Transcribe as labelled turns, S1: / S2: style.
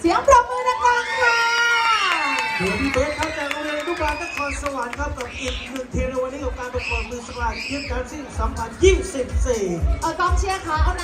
S1: เสียงปรบมือดังๆค่ะ
S2: เดี๋ยวพี่เบสครับจากโรงเรียนทุกบาลนครสวรรค์ครับกับอีกหนึ่งเทรนวันนี้กับการประกวดมือสมัทียบการซิ่ง2024
S1: เออกองเชียร์ค่ะเอานะ